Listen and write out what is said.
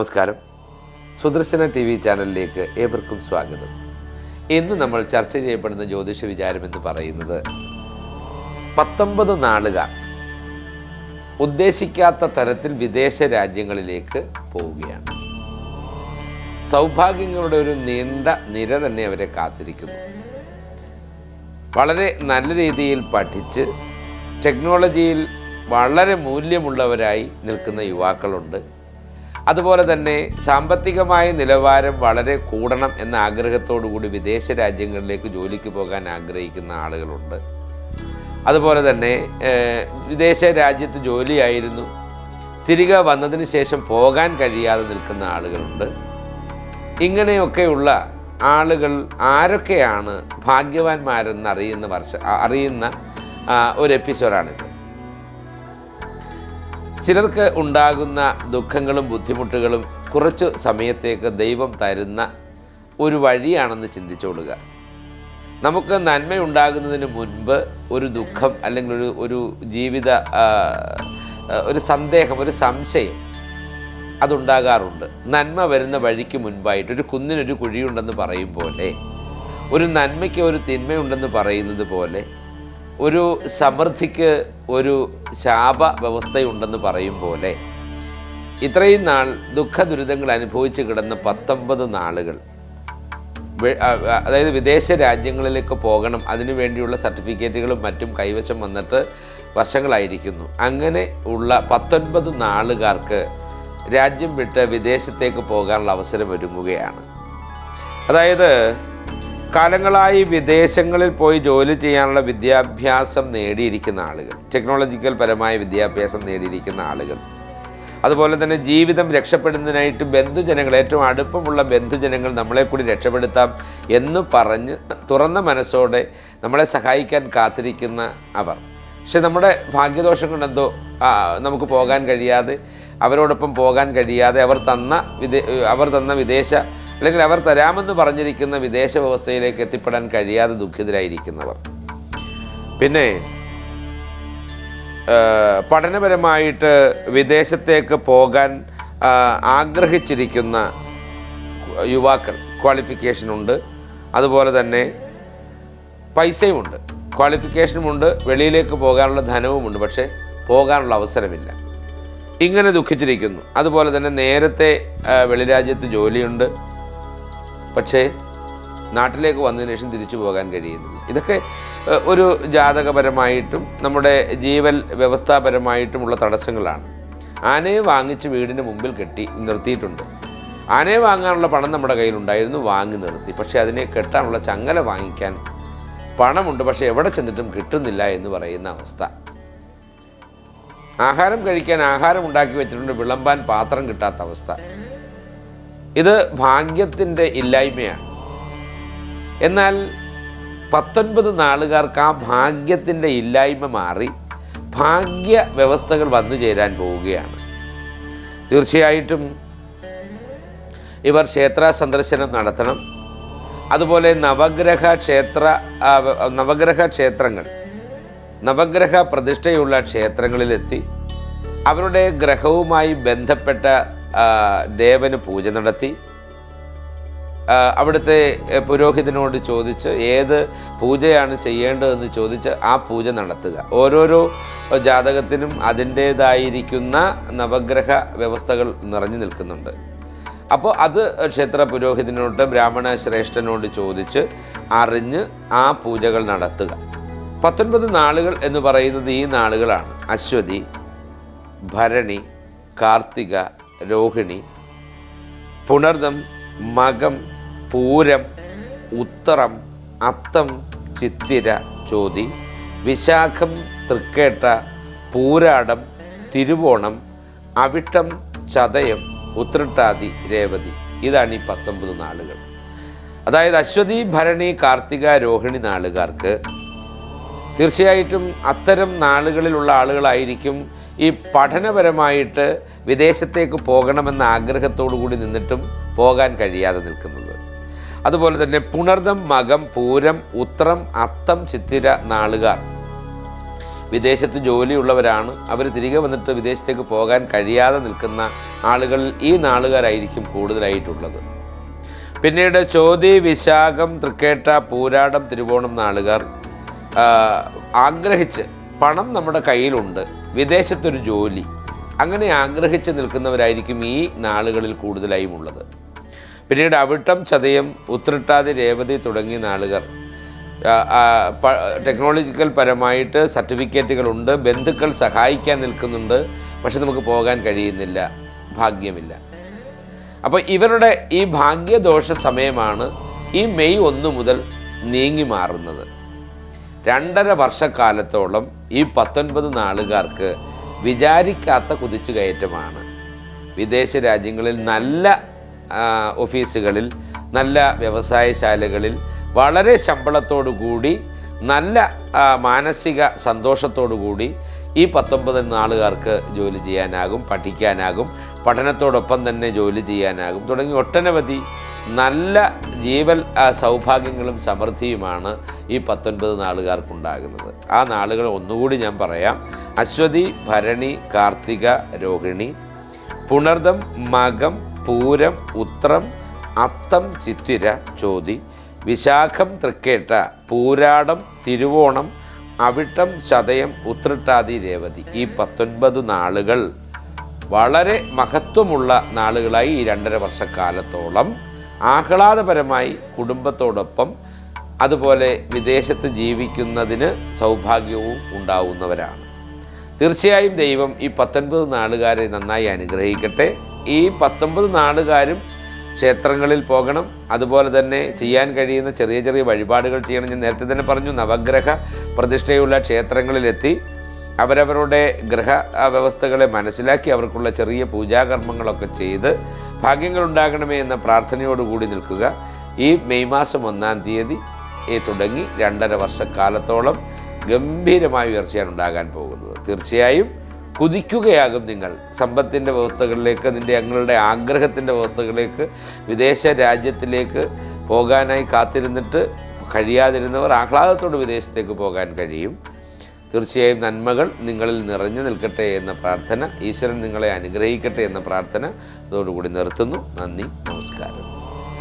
നമസ്കാരം. Sudarshana T V ചാനലിലേക്ക് ഏവർക്കും സ്വാഗതം. ഇന്ന് നമ്മൾ ചർച്ച ചെയ്യപ്പെടുന്ന ജ്യോതിഷ വിചാരം എന്ന് പറയുന്നത് പത്തൊമ്പത് നാളുകാർ ഉദ്ദേശിക്കാത്ത തരത്തിൽ വിദേശ രാജ്യങ്ങളിലേക്ക് പോവുകയാണ്. സൗഭാഗ്യങ്ങളുടെ ഒരു നീണ്ട നിര തന്നെ അവരെ കാത്തിരിക്കുന്നു. വളരെ നല്ല രീതിയിൽ പഠിച്ച് ടെക്നോളജിയിൽ വളരെ മൂല്യമുള്ളവരായി നിൽക്കുന്ന യുവാക്കളുണ്ട്. അതുപോലെ തന്നെ സാമ്പത്തികമായ നിലവാരം വളരെ കൂടണം എന്ന ആഗ്രഹത്തോടു കൂടി വിദേശ രാജ്യങ്ങളിലേക്ക് ജോലിക്ക് പോകാൻ ആഗ്രഹിക്കുന്ന ആളുകളുണ്ട്. അതുപോലെ തന്നെ വിദേശ രാജ്യത്ത് ജോലിയായിരുന്നു. തിരികെ വന്നതിന് ശേഷം പോകാൻ കഴിയാതെ നിൽക്കുന്ന ആളുകളുണ്ട്. ഇങ്ങനെയൊക്കെയുള്ള ആളുകൾ ആരൊക്കെയാണ് ഭാഗ്യവാന്മാരെന്ന് അറിയുന്ന വർഷ അറിയുന്ന ഒരു എപ്പിസോഡാണിത് ചിലർക്ക് ഉണ്ടാകുന്ന ദുഃഖങ്ങളും ബുദ്ധിമുട്ടുകളും കുറച്ചു സമയത്തേക്ക് ദൈവം തരുന്ന ഒരു വഴിയാണെന്ന് ചിന്തിച്ചോളുക. നമുക്ക് നന്മയുണ്ടാകുന്നതിന് മുൻപ് ഒരു ദുഃഖം അല്ലെങ്കിൽ ഒരു ഒരു ജീവിത ഒരു സന്ദേഹം ഒരു സംശയം അതുണ്ടാകാറുണ്ട്. നന്മ വരുന്ന വഴിക്ക് മുൻപായിട്ട് ഒരു കുന്നിനൊരു കുഴിയുണ്ടെന്ന് പറയും പോലെ ഒരു നന്മയ്ക്ക് ഒരു തിന്മയുണ്ടെന്ന് പറയുന്നത് പോലെ ഒരു സമൃദ്ധിക്ക് ഒരു ശാപ വ്യവസ്ഥയുണ്ടെന്ന് പറയും പോലെ ഇത്രയും നാൾ ദുഃഖ ദുരിതങ്ങൾ അനുഭവിച്ച് കിടന്ന പത്തൊമ്പത് നാളുകൾ അതായത് വിദേശ രാജ്യങ്ങളിലേക്ക് പോകണം അതിനു വേണ്ടിയുള്ള സർട്ടിഫിക്കറ്റുകളും മറ്റും കൈവശം വന്നിട്ട് വർഷങ്ങളായിരിക്കുന്നു. അങ്ങനെ ഉള്ള പത്തൊൻപത് നാളുകാർക്ക് രാജ്യം വിട്ട് വിദേശത്തേക്ക് പോകാനുള്ള അവസരം ഒരുങ്ങുകയാണ്. അതായത് കാലങ്ങളായി വിദേശങ്ങളിൽ പോയി ജോലി ചെയ്യാനുള്ള വിദ്യാഭ്യാസം നേടിയിരിക്കുന്ന ആളുകൾ ടെക്നോളജിക്കൽ പരമായ വിദ്യാഭ്യാസം നേടിയിരിക്കുന്ന ആളുകൾ. അതുപോലെ തന്നെ ജീവിതം രക്ഷപ്പെടുന്നതിനായിട്ട് ബന്ധുജനങ്ങൾ ഏറ്റവും അടുപ്പമുള്ള ബന്ധുജനങ്ങൾ നമ്മളെ കൂടി രക്ഷപ്പെടുത്താം എന്ന് പറഞ്ഞ് തുറന്ന മനസ്സോടെ നമ്മളെ സഹായിക്കാൻ കാത്തിരിക്കുന്ന അവർ. പക്ഷെ നമ്മുടെ ഭാഗ്യദോഷം കൊണ്ടെന്തോ നമുക്ക് പോകാൻ കഴിയാതെ അവരോടൊപ്പം പോകാൻ കഴിയാതെ അവർ തന്ന വിദേ അവർ തന്ന വിദേശ അല്ലെങ്കിൽ അവർ തരാമെന്ന് പറഞ്ഞിരിക്കുന്ന വിദേശ വ്യവസ്ഥയിലേക്ക് എത്തിപ്പെടാൻ കഴിയാതെ ദുഃഖിതരായിരിക്കുന്നവർ. പിന്നെ പഠനപരമായിട്ട് വിദേശത്തേക്ക് പോകാൻ ആഗ്രഹിച്ചിരിക്കുന്ന യുവാക്കൾ ക്വാളിഫിക്കേഷൻ ഉണ്ട് അതുപോലെ തന്നെ പൈസയുമുണ്ട്. ക്വാളിഫിക്കേഷനുമുണ്ട് വെളിയിലേക്ക് പോകാനുള്ള ധനവുമുണ്ട് പക്ഷേ പോകാനുള്ള അവസരമില്ല. ഇങ്ങനെ ദുഃഖിച്ചിരിക്കുന്നു. അതുപോലെ തന്നെ നേരത്തെ വെളിരാജ്യത്ത് ജോലിയുണ്ട്. പക്ഷേ നാട്ടിലേക്ക് വന്നതിന് ശേഷം തിരിച്ചു പോകാൻ കഴിയുന്നില്ല. ഇതൊക്കെ ഒരു ജാതകപരമായിട്ടും നമ്മുടെ ജീവൽ വ്യവസ്ഥാപരമായിട്ടുമുള്ള തടസ്സങ്ങളാണ്. ആനയെ വാങ്ങിച്ച് വീടിന് മുമ്പിൽ കെട്ടി നിർത്തിയിട്ടുണ്ട്. ആനയെ വാങ്ങാനുള്ള പണം നമ്മുടെ കയ്യിലുണ്ടായിരുന്നു വാങ്ങി നിർത്തി. പക്ഷേ അതിനെ കെട്ടാനുള്ള ചങ്ങല വാങ്ങിക്കാൻ പണമുണ്ട്. പക്ഷേ എവിടെ ചെന്നിട്ടും കിട്ടുന്നില്ല എന്ന് പറയുന്ന അവസ്ഥ. ആഹാരം കഴിക്കാൻ ആഹാരം ഉണ്ടാക്കി വെച്ചിട്ടുണ്ട് വിളമ്പാൻ പാത്രം കിട്ടാത്ത അവസ്ഥ. ഇത് ഭാഗ്യത്തിന്റെ ഇല്ലായ്മയാണ്. എന്നാൽ പത്തൊൻപത് നാളുകാർക്ക് ആ ഭാഗ്യത്തിന്റെ ഇല്ലായ്മ മാറി ഭാഗ്യ വ്യവസ്ഥകൾ വന്നു ചേരാൻ പോവുകയാണ്. തീർച്ചയായിട്ടും ഇവർ ക്ഷേത്ര സന്ദർശനം നടത്തണം. അതുപോലെ നവഗ്രഹ ക്ഷേത്ര നവഗ്രഹ ക്ഷേത്രങ്ങൾ നവഗ്രഹ പ്രതിഷ്ഠയുള്ള ക്ഷേത്രങ്ങളിലെത്തി അവരുടെ ഗ്രഹവുമായി ബന്ധപ്പെട്ട ദേവന് പൂജ നടത്തി. അവിടുത്തെ പുരോഹിതനോട് ചോദിച്ച് ഏത് പൂജയാണ് ചെയ്യേണ്ടതെന്ന് ചോദിച്ച് ആ പൂജ നടത്തുക. ഓരോരോ ജാതകത്തിനും അതിന്റേതായിരിക്കുന്ന നവഗ്രഹ വ്യവസ്ഥകൾ നിറഞ്ഞു നിൽക്കുന്നുണ്ട്. അപ്പോൾ അത് ക്ഷേത്ര പുരോഹിതനോട് ബ്രാഹ്മണ ശ്രേഷ്ഠനോട് ചോദിച്ച് അറിഞ്ഞ് ആ പൂജകൾ നടത്തുക. പത്തൊൻപത് നാളുകൾ എന്ന് പറയുന്നത് ഈ നാളുകളാണ്. അശ്വതി ഭരണി കാർത്തിക രോഹിണി പുണർദം മകം പൂരം ഉത്തരം അത്തം ചിത്തിര ചോതി വിശാഖം തൃക്കേട്ട പൂരാടം തിരുവോണം അവിട്ടം ചതയം ഉത്രട്ടാതി രേവതി. ഇതാണ് ഈ പത്തൊമ്പത് നാളുകൾ. അതായത് അശ്വതി ഭരണി കാർത്തിക രോഹിണി നാളുകാർക്ക് തീർച്ചയായിട്ടും അത്തരം നാളുകളിലുള്ള ആളുകളായിരിക്കും ഈ പഠനപരമായിട്ട് വിദേശത്തേക്ക് പോകണമെന്ന ആഗ്രഹത്തോടു കൂടി നിന്നിട്ടും പോകാൻ കഴിയാതെ നിൽക്കുന്നത്. അതുപോലെ തന്നെ പുണർദം മകം പൂരം ഉത്രം അത്തം ചിത്തിര നാളുകാർ. വിദേശത്ത് ജോലിയുള്ളവരാണ്. അവർ തിരികെ വന്നിട്ട് വിദേശത്തേക്ക് പോകാൻ കഴിയാതെ നിൽക്കുന്ന ആളുകൾ ഈ നാളുകാരായിരിക്കും കൂടുതലായിട്ടുള്ളത്. പിന്നീട് ചോതി വിശാഖം തൃക്കേട്ട പൂരാടം തിരുവോണം നാളുകാർ ആഗ്രഹിച്ച് പണം നമ്മുടെ കയ്യിലുണ്ട്. വിദേശത്തൊരു ജോലി. അങ്ങനെ ആഗ്രഹിച്ച് നിൽക്കുന്നവരായിരിക്കും ഈ നാളുകളിൽ കൂടുതലായും ഉള്ളത്. പിന്നീട് അവിട്ടം ചതയം ഉത്രട്ടാതി രേവതി തുടങ്ങിയ നാളുകൾ. ടെക്നോളജിക്കൽ പരമായിട്ട് സർട്ടിഫിക്കറ്റുകളുണ്ട് ബന്ധുക്കൾ സഹായിക്കാൻ നിൽക്കുന്നുണ്ട്. പക്ഷെ നമുക്ക് പോകാൻ കഴിയുന്നില്ല. ഭാഗ്യമില്ല. അപ്പോൾ ഇവരുടെ ഈ ഭാഗ്യദോഷ സമയമാണ് ഈ മെയ് ഒന്ന് മുതൽ നീങ്ങി മാറുന്നത്. രണ്ടര വർഷക്കാലത്തോളം ഈ പത്തൊൻപത് നാളുകാർക്ക് വിചാരിക്കാത്ത കുതിച്ചു കയറ്റമാണ് വിദേശ രാജ്യങ്ങളിൽ നല്ല ഓഫീസുകളിൽ നല്ല വ്യവസായശാലകളിൽ വളരെ ശമ്പളത്തോടു കൂടി നല്ല മാനസിക സന്തോഷത്തോടു കൂടി ഈ പത്തൊമ്പത് നാളുകാർക്ക് ജോലി ചെയ്യാനാകും പഠിക്കാനാകും പഠനത്തോടൊപ്പം തന്നെ ജോലി ചെയ്യാനാകും. തുടങ്ങി ഒട്ടനവധി നല്ല ജീവൽ സൗഭാഗ്യങ്ങളും സമൃദ്ധിയുമാണ് ഈ പത്തൊൻപത് നാളുകാർക്കുണ്ടാകുന്നത്. ആ നാളുകൾ ഒന്നുകൂടി ഞാൻ പറയാം. അശ്വതി ഭരണി കാർത്തിക രോഹിണി പുണർദം മകം പൂരം ഉത്രം അത്തം ചിത്തിര ചോതി വിശാഖം തൃക്കേട്ട പൂരാടം തിരുവോണം അവിട്ടം ചതയം ഉത്രട്ടാതി രേവതി. ഈ പത്തൊൻപത് നാളുകൾ വളരെ മഹത്വമുള്ള നാളുകളായി ഈ രണ്ടര വർഷക്കാലത്തോളം ആഹ്ലാദപരമായി കുടുംബത്തോടൊപ്പം അതുപോലെ വിദേശത്ത് ജീവിക്കുന്നതിന് സൗഭാഗ്യവും ഉണ്ടാവുന്നവരാണ്. തീർച്ചയായും ദൈവം ഈ പത്തൊൻപത് നാളുകാരെ നന്നായി അനുഗ്രഹിക്കട്ടെ. ഈ പത്തൊൻപത് നാളുകാരും ക്ഷേത്രങ്ങളിൽ പോകണം. അതുപോലെ തന്നെ ചെയ്യാൻ കഴിയുന്ന ചെറിയ ചെറിയ വഴിപാടുകൾ ചെയ്യണം. ഞാൻ നേരത്തെ തന്നെ പറഞ്ഞു നവഗ്രഹ പ്രതിഷ്ഠയുള്ള ക്ഷേത്രങ്ങളിലെത്തി അവരവരുടെ ഗ്രഹ വ്യവസ്ഥകളെ മനസ്സിലാക്കി അവർക്കുള്ള ചെറിയ പൂജാകർമ്മങ്ങളൊക്കെ ചെയ്ത് ഭാഗ്യങ്ങൾ ഉണ്ടാകണമേ എന്ന പ്രാർത്ഥനയോടുകൂടി നിൽക്കുക. ഈ മെയ് മാസം ഒന്നാം തീയതി തുടങ്ങി രണ്ടര വർഷക്കാലത്തോളം ഗംഭീരമായ ഉയർച്ചയാണ് ഉണ്ടാകാൻ പോകുന്നത്. തീർച്ചയായും കുതിക്കുകയാകും നിങ്ങൾ. സമ്പത്തിന്റെ വ്യവസ്ഥകളിലേക്ക് നിന്റെ ഞങ്ങളുടെ ആഗ്രഹത്തിന്റെ വ്യവസ്ഥകളിലേക്ക് വിദേശ രാജ്യത്തിലേക്ക് പോകാനായി കാത്തിരുന്നിട്ട് കഴിയാതിരുന്നവർ ആഹ്ലാദത്തോട് വിദേശത്തേക്ക് പോകാൻ കഴിയും. തീർച്ചയായും നന്മകൾ നിങ്ങളിൽ നിറഞ്ഞു നിൽക്കട്ടെ എന്ന പ്രാർത്ഥന ഈശ്വരൻ നിങ്ങളെ അനുഗ്രഹിക്കട്ടെ എന്ന പ്രാർത്ഥന അതോടുകൂടി നിർത്തുന്നു. നന്ദി നമസ്കാരം.